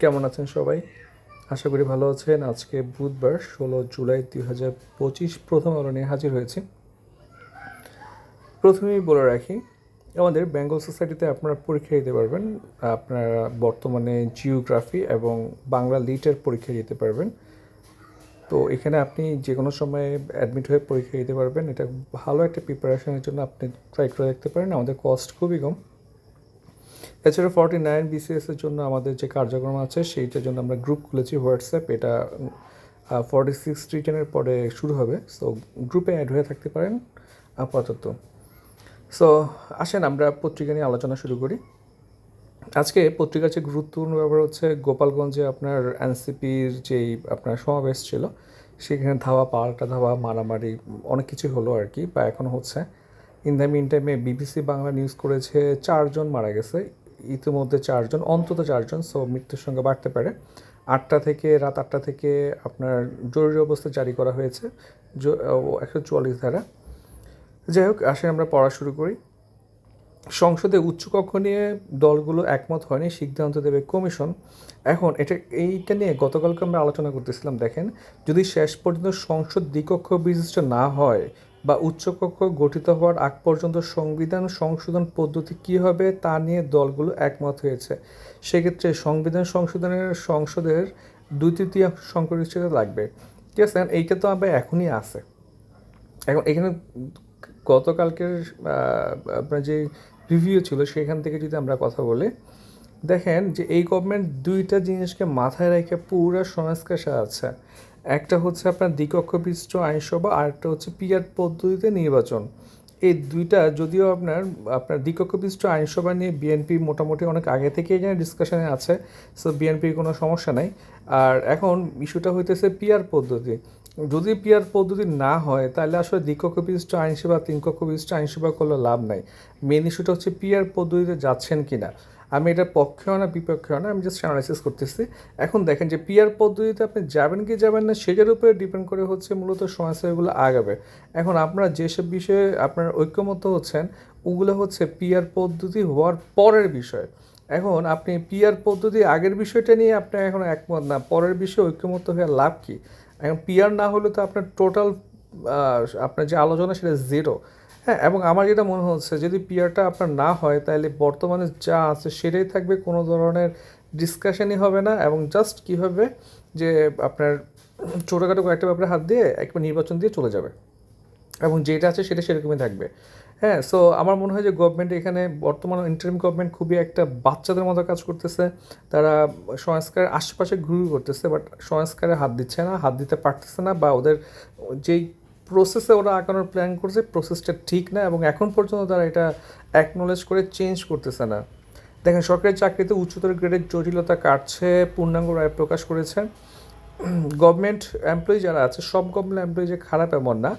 কেমন আছেন সবাই? আশা করি ভালো আছেন। আজকে বুধবার, ষোলো জুলাই দুই হাজার পঁচিশ প্রথম আলো নিয়ে হাজির হয়েছি। প্রথমেই বলে রাখি, আমাদের বেঙ্গল সোসাইটিতে আপনারা পরীক্ষা দিতে পারবেন। আপনারা বর্তমানে জিওগ্রাফি এবং বাংলা লিটের পরীক্ষা দিতে পারবেন। তো এখানে আপনি যে কোনো সময় অ্যাডমিট হয়ে পরীক্ষা দিতে পারবেন। এটা ভালো একটা প্রিপারেশনের জন্য আপনি ট্রাই করে দেখতে পারেন। আমাদের কস্ট খুবই কম। এছাড়া ফর্টি নাইন বিসিএসের জন্য আমাদের যে কার্যক্রম আছে, সেইটার জন্য আমরা গ্রুপ খুলেছি হোয়াটসঅ্যাপ এটা ফর্টি সিক্স রিটেনের পরে শুরু হবে। সো গ্রুপে অ্যাড হয়ে থাকতে পারেন আপাতত। সো আসেন আমরা পত্রিকা নিয়ে আলোচনা শুরু করি। আজকে পত্রিকার যে গুরুত্বপূর্ণ ব্যাপার হচ্ছে, গোপালগঞ্জে আপনার এনসিপির যেই আপনার সমাবেশ ছিল, সেখানে ধাওয়া পাল্টা ধাওয়া, মারামারি, অনেক কিছু হলো আর কি, বা এখনও হচ্ছে। ইন দ্য মিন টাইমে বিবিসি বাংলা নিউজ করেছে, চারজন মারা গেছে। ইতিমধ্যে চারজন, অন্তত চারজন সো মৃত্যুর সংখ্যা বাড়তে পারে। আটটা থেকে, রাত আটটা থেকে আপনার জরুরি অবস্থা জারি করা হয়েছে একশো চুয়াল্লিশ ধারা। যাই হোক আসেন আমরা পড়া শুরু করি। সংসদে উচ্চকক্ষ নিয়ে দলগুলো একমত হয়নি, সিদ্ধান্ত দেবে কমিশন। এখন এটা, এইটা নিয়ে গতকালকে আমরা আলোচনা করতেছিলাম, দেখেন, যদি শেষ পর্যন্ত সংসদ দ্বিকক্ষ বিশিষ্ট না হয় বা উচ্চকক্ষ গঠিত হওয়ার আগ পর্যন্ত সংবিধান সংশোধন পদ্ধতি কী হবে তা নিয়ে দলগুলো একমত হয়েছে। সেক্ষেত্রে সংবিধান সংশোধনের সংসদের দুই তৃতীয়াংশ সংখ্যাগরিষ্ঠতা লাগবে। ঠিক আছে এইটা তো আবার এখনই আছে। এখন এখানে গতকালকের আপনার যে রিভিউ ছিল, সেখান থেকে যদি আমরা কথা বলি দেখেন যে এই গভর্নমেন্ট দুইটা জিনিসকে মাথায় রেখে পুরো সংস্কার সাজাচ্ছে। একটা হচ্ছে আপনার দ্বিকক্ষ বিশিষ্ট আইনসভা আর একটা হচ্ছে পিয়ার পদ্ধতিতে নির্বাচন। এই দুইটা যদিও আপনার আপনার দ্বিকক্ষ বিশিষ্ট আইনসভা নিয়ে বিএনপি মোটামুটি অনেক আগে থেকে এখানে ডিসকাশনে আছে সো বিএনপির কোনো সমস্যা নাই। আর এখন ইস্যুটা হইতেছে পিয়ার পদ্ধতি। যদি পিয়ার পদ্ধতি না হয়, তাহলে আসলে দ্বিকক্ষ বিশিষ্ট আইনসেবা বিশিষ্ট আইনসেবা করলে লাভ নাই। মেন ইস্যুটা হচ্ছে পিয়ার পদ্ধতিতে যাচ্ছেন কি না আমি এটার পক্ষেও না, বিপক্ষেও না, আমি জাস্ট অ্যানালাইসিস করতেছি। এখন দেখেন যে পিয়ার পদ্ধতিতে আপনি যাবেন কি যাবেন না, সেটার উপরে ডিপেন্ড করে হচ্ছে মূলত সমস্যাগুলো আগাবে। এখন আপনারা যেসব বিষয়ে আপনার ঐক্যমত হচ্ছেন, ওগুলো হচ্ছে পিয়ার পদ্ধতি হওয়ার পরের বিষয়। এখন আপনি পিয়ার পদ্ধতি আগের বিষয়টা নিয়ে আপনার এখন একমত না, পরের বিষয়ে ঐক্যমত হয়ে লাভ কী? এখন পিয়ার না হলে তো আপনার টোটাল আপনার যে আলোচনা সেটা জিরো হ্যাঁ এবং আমার যেটা মনে হচ্ছে, যদি পিয়ারটা আপনার না হয়, তাহলে বর্তমানে যা আছে সেটাই থাকবে, কোনো ধরনের ডিসকাশনই হবে না। এবং জাস্ট কী হবে? যে আপনার ছোটোখাটো কয়েকটা ব্যাপারে হাত দিয়ে একবার নির্বাচন দিয়ে চলে যাবে। এবং যেটা আছে সেটা সেরকমই থাকবে। হ্যাঁ সো আমার মনে হয় যে গভর্নমেন্ট এখানে বর্তমান ইন্টারিম গভর্নমেন্ট খুবই একটা বাচ্চাদের মতো কাজ করতেছে। তারা সংস্কার আশেপাশে ঘুরি করতেছে বাট সংস্কারে হাত দিচ্ছে না, হাত দিতে পারতেছে না বা ওদের যেই প্রসেসে ওরা আঁকানোর প্ল্যান করছে প্রসেসটা ঠিক না এবং এখন পর্যন্ত তারা এটা অ্যাকনোলেজ করে চেঞ্জ করতেছে না। দেখেন, সরকারি চাকরিতে উচ্চতর গ্রেডের জটিলতা কাটছে, পূর্ণাঙ্গ রায় প্রকাশ করেছে। গভর্নমেন্ট এমপ্লয়ি যারা আছে, সব গভর্নমেন্ট এমপ্লয়ি যে খারাপ এমন না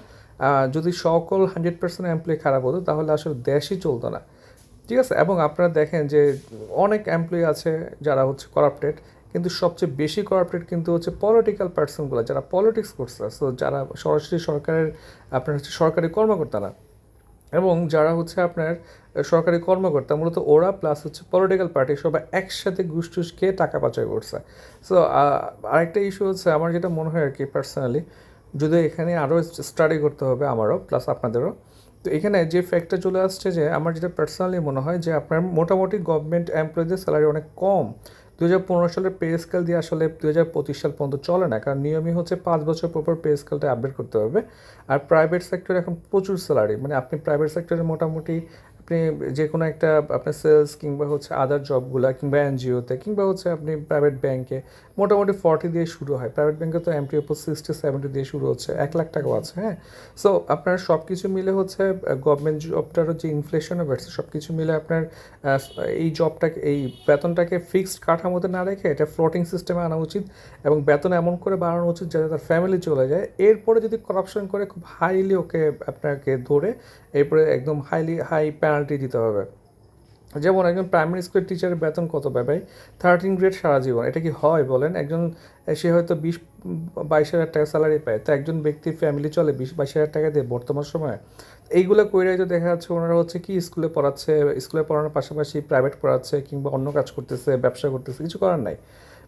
যদি সকল হান্ড্রেড পার্সেন্ট এমপ্লয়ি খারাপ হতো, তাহলে আসলে দেশই চলতো না। ঠিক আছে? এবং আপনারা দেখেন যে অনেক এমপ্লয়ি আছে যারা হচ্ছে করাপ্টেড কিন্তু সবচেয়ে বেশি করাপ্টেড কিন্তু হচ্ছে পলিটিক্যাল পার্সনগুলো যারা পলিটিক্স করছে। সো যারা সরাসরি সরকারের, আপনার হচ্ছে সরকারি কর্মকর্তা না। এবং যারা হচ্ছে আপনার সরকারি কর্মকর্তা, মূলত ওরা প্লাস হচ্ছে পলিটিক্যাল পার্টি সবাই একসাথে ঘুষ খেয়ে টাকা পাচার করছে। সো আরেকটা ইস্যু হচ্ছে, আমার যেটা মনে হয় আর কি পার্সোনালি যদি এখানে আরও স্টাডি করতে হবে আমারও প্লাস আপনাদেরও। তো এখানে যে ফ্যাক্টটা চলে আসছে যে, আমার যেটা পার্সোনালি মনে হয় যে, আপনার মোটামুটি গভর্নমেন্ট এমপ্লয়ীদের স্যালারি অনেক কম। দু হাজার পনেরো সালের পে স্কেল দিয়ে আসলে দু হাজার পঁচিশ সাল পর্যন্ত চলে না, কারণ নিয়মই হচ্ছে পাঁচ বছর পর পর পে স্কেলটা আপডেট করতে হবে। আর প্রাইভেট সেক্টরে এখন প্রচুর স্যালারি মানে আপনি প্রাইভেট সেক্টরে মোটামুটি আপনি যে কোনো একটা আপনার সেলস কিংবা হচ্ছে আদার জবগুলো কিংবা এনজিওতে কিংবা হচ্ছে আপনি প্রাইভেট ব্যাংকে মোটামুটি ফর্টি দিয়ে শুরু হয়। প্রাইভেট ব্যাংকে তো এমটি ওপর সিক্সটি সেভেন্টি দিয়ে শুরু হচ্ছে। এক লাখ টাকাও আছে হ্যাঁ? সো আপনার সব কিছু মিলে হচ্ছে গভর্নমেন্ট জবটারও যে ইনফ্লেশনও বাড়ছে সব কিছু মিলে আপনার এই জবটাকে এই বেতনটাকে ফিক্সড কাঠামোতে না রেখে এটা ফ্লোটিং সিস্টেমে আনা উচিত এবং বেতন এমন করে বাড়ানো উচিত যাতে তার ফ্যামিলি চলে যায়। এরপরে যদি করাপশন করে, খুব হাইলি ওকে আপনাকে ধরে, এরপরে একদম হাইলি হাই পেনাল্টি দিতে হবে। যেমন একজন প্রাইমারি স্কুলের টিচারের বেতন কত পায় ভাই? থার্টিন গ্রেড সারা জীবন। এটা কি হয় বলেন? একজন, সে হয়তো বিশ, বাইশ হাজার টাকা স্যালারি পায়। তো একজন ব্যক্তির ফ্যামিলি চলে বিশ, বাইশ হাজার টাকা দিয়ে বর্তমান সময়ে। এইগুলো কইরাই তো দেখা যাচ্ছে ওনারা হচ্ছে কি স্কুলে পড়াচ্ছে স্কুলে পড়ানোর পাশাপাশি প্রাইভেট পড়াচ্ছে কিংবা অন্য কাজ করতেছে, ব্যবসা করতেছে, কিছু করার নাই।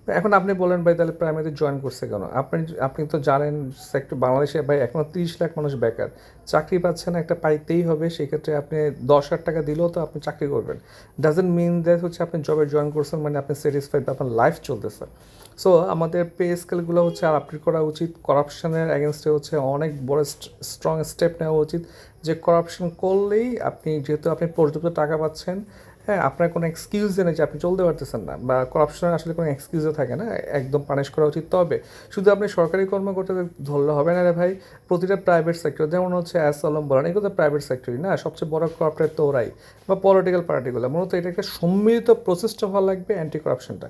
এখন আপনি বলেন ভাই, তাহলে প্রাইমারি জয়েন করছে কেন? আপনি আপনি তো জানেন সেক্টর বাংলাদেশে ভাই এখনও তিরিশ লাখ মানুষ বেকার। চাকরি পাচ্ছে না, একটা পাইতেই হবে, সেক্ষেত্রে আপনি দশ হাজার টাকা দিলেও তো আপনি চাকরি করবেন। ডাজেন্ট মিন দ্যাট হচ্ছে আপনি জবে জয়েন করছেন মানে আপনি স্যাটিসফাইড আপনার লাইফ চলতেছে। সো আমাদের পে স্কেলগুলো হচ্ছে আর আপডেট করা উচিত। করাপশনের অ্যাগেনস্টে হচ্ছে অনেক বড় স্ট্রং স্টেপ নেওয়া উচিত। যে করাপশন করলেই আপনি যেহেতু আপনি পর্যাপ্ত টাকা পাচ্ছেন হ্যাঁ আপনার কোনো এক্সকিউজ নেই যে আপনি চলতে পারতেছেন না বা করাপশনের আসলে কোনো এক্সকিউজও থাকে না, একদম পানিশ করা উচিত। তবে শুধু আপনি সরকারি কর্মকর্তাদের ধরলে হবে না রে ভাই, প্রতিটা প্রাইভেট সেক্টর যেমন হচ্ছে অ্যাস আলম বলেন, এগুলো প্রাইভেট সেক্টরই না, সবচেয়ে বড় কর্পোরেট তো ওরাই, বা পলিটিক্যাল পার্টিগুলো মূলত এটা একটা সম্মিলিত প্রচেষ্টা হওয়া লাগবে অ্যান্টি করাপশনটা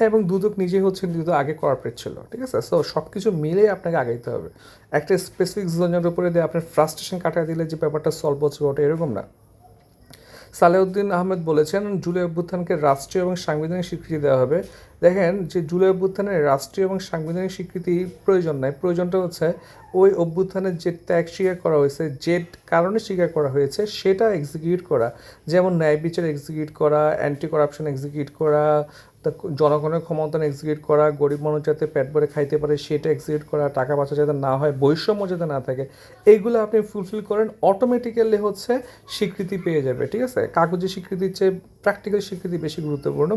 এবং দুদক নিজেই হচ্ছে দুদক আগে কর্পোরেট ছিল, ঠিক আছে? সো সব কিছু মিলেই আপনাকে আগাইতে হবে। একটা স্পেসিফিক জোনের উপরে দিয়ে আপনার ফ্রাস্ট্রেশন কাটায় দিলে যে ব্যাপারটা সলভ হচ্ছে ওটা এরকম না। সালেউদ্দিন আহমেদ বলেছেন, জুলাই অভ্যুত্থানকে রাষ্ট্রীয় এবং সাংবিধানিক স্বীকৃতি দেওয়া হবে। দেখেন যে জুলাই অভ্যুত্থানের রাষ্ট্রীয় এবং সাংবিধানিক স্বীকৃতি প্রয়োজন নাই। প্রয়োজনটা হচ্ছে ওই অভ্যুত্থানের যে ত্যাগ স্বীকার করা হয়েছে, যে কারণে স্বীকার করা হয়েছে, সেটা এক্সিকিউট করা। যেমন ন্যায় বিচার এক্সিকিউট করা অ্যান্টি করাপশন এক্সিকিউট করা জনগণের ক্ষমতা এক্সিকিউট করা, গরিব মানুষ যাতে পেট ভরে খাইতে পারে সেটা এক্সিকিউট করা, টাকা পয়সা যাতে না হয়, বৈষম্য যাতে না থাকে, এইগুলো আপনি ফুলফিল করেন অটোমেটিক্যালি হচ্ছে স্বীকৃতি পেয়ে যাবে, ঠিক আছে? কাগজে স্বীকৃতির চেয়ে প্র্যাকটিক্যাল স্বীকৃতি বেশি গুরুত্বপূর্ণ।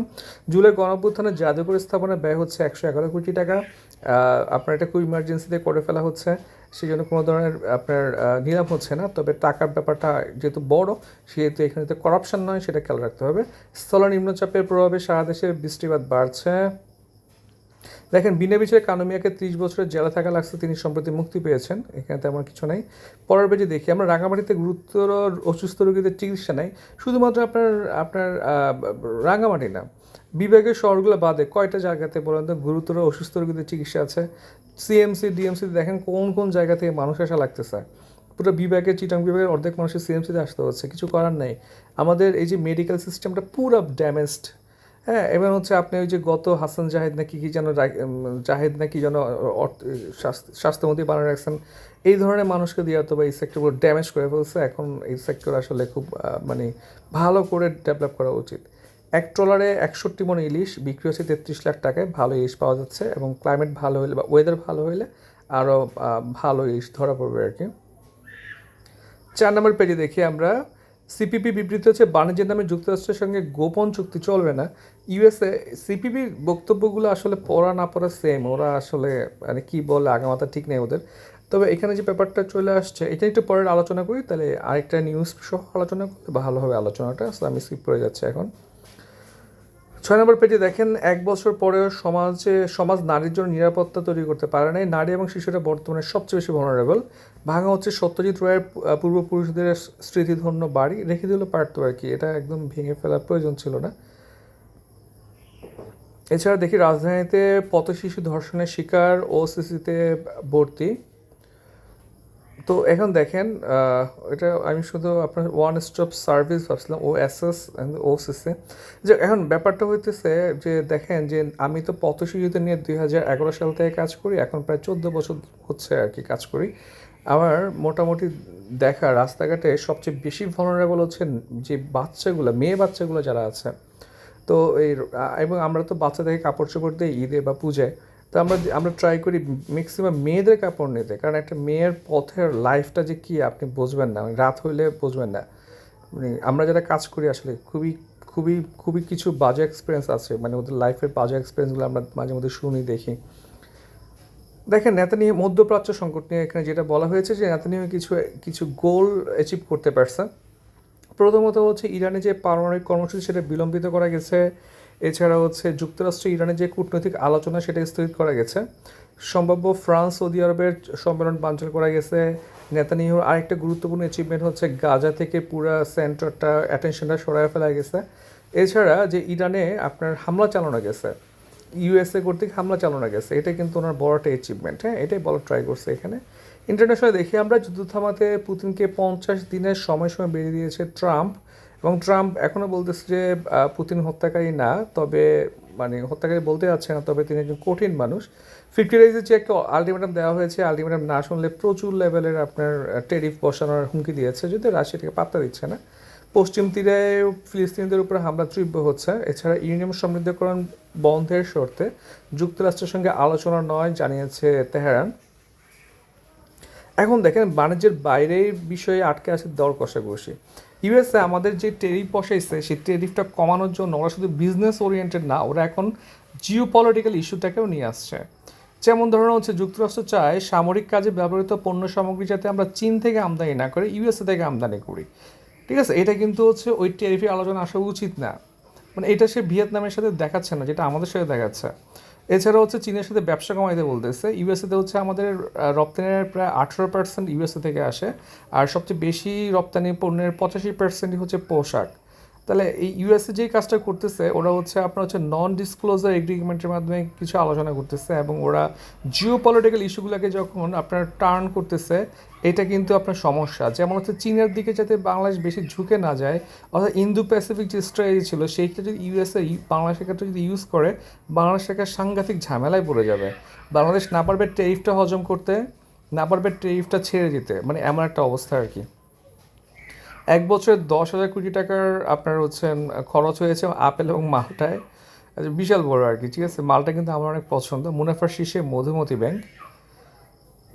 জুলাই গণঅভ্যুত্থানের জাদুঘর স্থাপনের ব্যয় হচ্ছে একশো এগারো কোটি টাকা। আপনার এটা খুব ইমার্জেন্সিতে করে ফেলা হচ্ছে সেই জন্য কোনো ধরনের আপনার নিলাম হচ্ছে না। তবে টাকার ব্যাপারটা যেহেতু বড়, সেহেতু এখানে তো করাপশন নয়, সেটা খেয়াল রাখতে হবে। স্থল নিম্নচাপের প্রভাবে সারা দেশে বৃষ্টিপাত বাড়ছে। দেখেন, বিনা বিচারে কানুমিয়াকে ত্রিশ বছরের জেলা থাকা লাগছে, তিনি সম্প্রতি মুক্তি পেয়েছেন। এখানে তেমন কিছু নাই। পরের পেজে দেখি, আমরা রাঙামাটিতে গুরুতর অসুস্থ রোগীদের চিকিৎসা নেই। শুধুমাত্র আপনার আপনার রাঙামাটি না বিভাগের শহরগুলো বাদে কয়টা জায়গাতে বলেন তো, গুরুতর অসুস্থ রোগীদের চিকিৎসা আছে? সিএমসি, ডিএমসি দেখেন কোন কোন জায়গা থেকে মানুষ আসা লাগতেছে। পুরো বিভাগের, চিটাং বিভাগের অর্ধেক মানুষের সিএমসিতে আসতে হচ্ছে, কিছু করার নেই। আমাদের এই যে মেডিকেল সিস্টেমটা পুরো ড্যামেজড হ্যাঁ এবার হচ্ছে আপনি ওই যে গত হাসান জাহেদ নাকি কি যেন জাহেদ নাকি যেন স্বাস্থ্যমন্ত্রী বানিয়ে রাখছেন, এই ধরনের মানুষকে দিয়ে অথবা এই সেক্টরগুলো ড্যামেজ করে ফেলছে, এখন এই সেক্টর আসলে খুব মানে ভালো করে ডেভেলপ করা উচিত। এক ট্রলারে একষট্টি মন ইলিশ, বিক্রি হচ্ছে তেত্রিশ লাখ টাকায়, ভালো ইলিশ পাওয়া যাচ্ছে এবং ক্লাইমেট ভালো হলে বা ওয়েদার ভালো হলে আরও ভালো ইলিশ ধরা পড়বে আর কি। চার নম্বর পেজে দেখি আমরা সিপিপি বিবৃতি হচ্ছে, বাণিজ্যের নামে যুক্তরাষ্ট্রের সঙ্গে গোপন চুক্তি চলবে না। ইউএসএ সিপিপি বক্তব্যগুলো আসলে পড়া না পড়া সেম ওরা আসলে মানে কী বলে আগামাতা ঠিক নেই ওদের। তবে এখানে যে ব্যাপারটা চলে আসছে, এটা একটু পরের আলোচনা করি, তাহলে আরেকটা নিউজ সহ আলোচনা করলে ভালোভাবে আলোচনাটা আসলে আমি স্কিপ করে যাচ্ছি এখন। ছয় নম্বর পেজে দেখেন, এক বছর পরেও সমাজে, সমাজ নারীর জন্য নিরাপত্তা তৈরি করতে পারে নাই। নারী এবং শিশুরা বর্তমানে সবচেয়ে বেশি ভনারেবল ভাঙা হচ্ছে সত্যজিৎ রায়ের পূর্বপুরুষদের স্মৃতিধন্য বাড়ি। রেখে দিল পারতো আর কি। এটা একদম ভেঙে ফেলার প্রয়োজন ছিল না। এছাড়া দেখি, রাজধানীতে পথ শিশু ধর্ষণের শিকার ওসিসিতে ভর্তি। তো এখন দেখেন এটা আমি শুধু আপনার ওয়ান স্টপ সার্ভিস ভাবছিলাম ও এস এস ও সিসে যে এখন ব্যাপারটা হইতেছে যে দেখেন যে আমি তো পথ শিশুদের নিয়ে দুই হাজার এগারো সাল থেকে কাজ করি, এখন প্রায় চোদ্দ বছর হচ্ছে আর কি কাজ করি। আমার মোটামুটি দেখা রাস্তাঘাটে সবচেয়ে বেশি ভনারেবল হচ্ছে যে বাচ্চাগুলো, মেয়ে বাচ্চাগুলো যারা আছে। তো এই এবং আমরা তো বাচ্চাদেরকে কাপড় চোপড় দিই ঈদে বা পূজায় তো আমরা আমরা ট্রাই করি ম্যাক্সিমাম মেয়েদের কাপড় নিতে। কারণ একটা মেয়ের পথের লাইফটা যে কী আপনি বুঝবেন না মানে রাত হইলে বুঝবেন না। মানে আমরা যারা কাজ করি আসলে খুবই খুবই খুবই কিছু বাজে এক্সপিরিয়েন্স আছে। মানে ওদের লাইফের বাজে এক্সপিরিয়েন্সগুলো আমরা মাঝে মধ্যে শুনি, দেখি। দেখেন নেতানিয়া মধ্যপ্রাচ্য সংকট নিয়ে এখানে যেটা বলা হয়েছে যে নেতানিয়া কিছু কিছু গোল অ্যাচিভ করতে পারছে। প্রথমত হচ্ছে ইরানে যে পারমাণবিক কর্মসূচি সেটা বিলম্বিত করা গেছে। এছাড়া হচ্ছে যুক্তরাষ্ট্র, ইরানের যে কূটনৈতিক আলোচনা সেটা স্থগিত করা গেছে। সম্ভাব্য ফ্রান্স, সৌদি আরবের সম্মেলন বাঞ্চল করা গেছে। নেতানিয়াহুর আরেকটা গুরুত্বপূর্ণ অ্যাচিভমেন্ট হচ্ছে গাজা থেকে পুরো সেন্টারটা অ্যাটেনশনটা সরায় ফেলা গেছে। এছাড়া যে ইরানে আপনার হামলা চালানো গেছে, ইউএসএ কর্তৃক হামলা চালানো গেছে এটা কিন্তু ওনার বড় একটা অ্যাচিভমেন্ট হ্যাঁ? এটাই বড় ট্রাই করছে এখানে। ইন্টারন্যাশনাল দেখি আমরা, যুদ্ধ থামাতে পুতিনকে পঞ্চাশ দিনের সময়সীমা বেরিয়ে দিয়েছে ট্রাম্প। এবং ট্রাম্প এখনও বলতেছে যে পুতিন হত্যাকারী না, তবে মানে হত্যাকারী বলতে যাচ্ছে না, তবে তিনি একজন কঠিন মানুষ। ফিফটি ডেজের যে একটা আলটিমেটাম দেওয়া হয়েছে। আলটিমেটাম না শুনলে প্রচুর লেভেলের আপনার টেরিফ বসানোর হুমকি দিয়েছে যদি রাশিয়া থেকে পাত্তা দিচ্ছে না। পশ্চিম তীরে ফিলিস্তিনিদের উপরে হামলা তীব্র হচ্ছে। এছাড়া ইউনিয়ন সমৃদ্ধকরণ বন্ধের শর্তে যুক্তরাষ্ট্রের সঙ্গে আলোচনা নয়, জানিয়েছে তেহরান। এখন দেখেন, বাণিজ্যের বাইরের বিষয়ে আটকে আছে দর কষাকষি ইউএসএ আমাদের যে টেরিফ বসাইছে, সেই টেরিফটা কমানোর জন্য ওরা শুধু বিজনেস ওরিয়েন্টেড না, ওরা এখন জিও পলিটিক্যাল ইস্যুটাকেও নিয়ে আসছে। যেমন ধরুন হচ্ছে যুক্তরাষ্ট্র চায় সামরিক কাজে ব্যবহৃত পণ্য সামগ্রী যাতে আমরা চীন থেকে আমদানি না করে ইউএসএ থেকে আমদানি করি। ঠিক আছে? এটা কিন্তু হচ্ছে ওই টেরিফে আলোচনা আসা উচিত না। মানে এটা সে ভিয়েতনামের সাথে দেখাচ্ছে না, যেটা আমাদের সাথে দেখাচ্ছে। এছাড়া হচ্ছে চীনের সাথে ব্যবসা কমাইতে বলতেছে। ইউএসএতে হচ্ছে আমাদের রপ্তানির প্রায় আঠেরো পার্সেন্ট ইউএসএ থেকে আসে। আর সবচেয়ে বেশি রপ্তানি পণ্যের পঁচাশি পার্সেন্টই হচ্ছে পোশাক। তাহলে এই ইউএসএ যেই কাজটা করতেছে, ওরা হচ্ছে আপনার হচ্ছে নন ডিসক্লোজার এগ্রিমেন্টের মাধ্যমে কিছু আলোচনা করতেছে এবং ওরা জিও পলিটিক্যাল ইস্যুগুলোকে যখন আপনার টার্ন করতেছে, এটা কিন্তু আপনার সমস্যা। যেমন হচ্ছে চীনের দিকে যাতে বাংলাদেশ বেশি ঝুঁকে না যায়, অর্থাৎ ইন্দো প্যাসিফিক যে স্ট্র্যাটেজি ছিল, সেইটা যদি ইউএসএ বাংলাদেশের ক্ষেত্রে যদি ইউজ করে বাংলাদেশ একটা সাংঘাতিক ঝামেলায় পড়ে যাবে। বাংলাদেশ না পারবে টেরিফটা হজম করতে, না পারবে টেরিফটা ছেড়ে দিতে মানে এমন একটা অবস্থা আর কি। এক বছরে দশ হাজার কোটি টাকার আপনার হচ্ছে খরচ হয়েছে আপেল এবং মালটায়। আচ্ছা, বিশাল বড় আর কি ঠিক আছে? মালটা কিন্তু আমার অনেক পছন্দ। মুনাফার শীর্ষে মধুমতি ব্যাংক।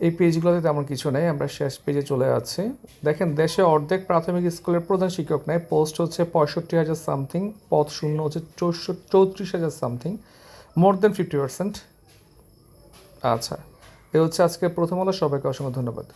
এই পেজগুলোতে তেমন কিছু নেই আমরা শেষ পেজে চলে যাচ্ছি। দেখেন দেশে অর্ধেক প্রাথমিক স্কুলের প্রধান শিক্ষক নেই পোস্ট হচ্ছে পঁয়ষট্টি হাজার সামথিং পদ শূন্য হচ্ছে চৌত্রিশ হাজার something more than fifty percent. আচ্ছা এ হচ্ছে আজকে প্রথম আলো। সবাইকে অসংখ্য ধন্যবাদ।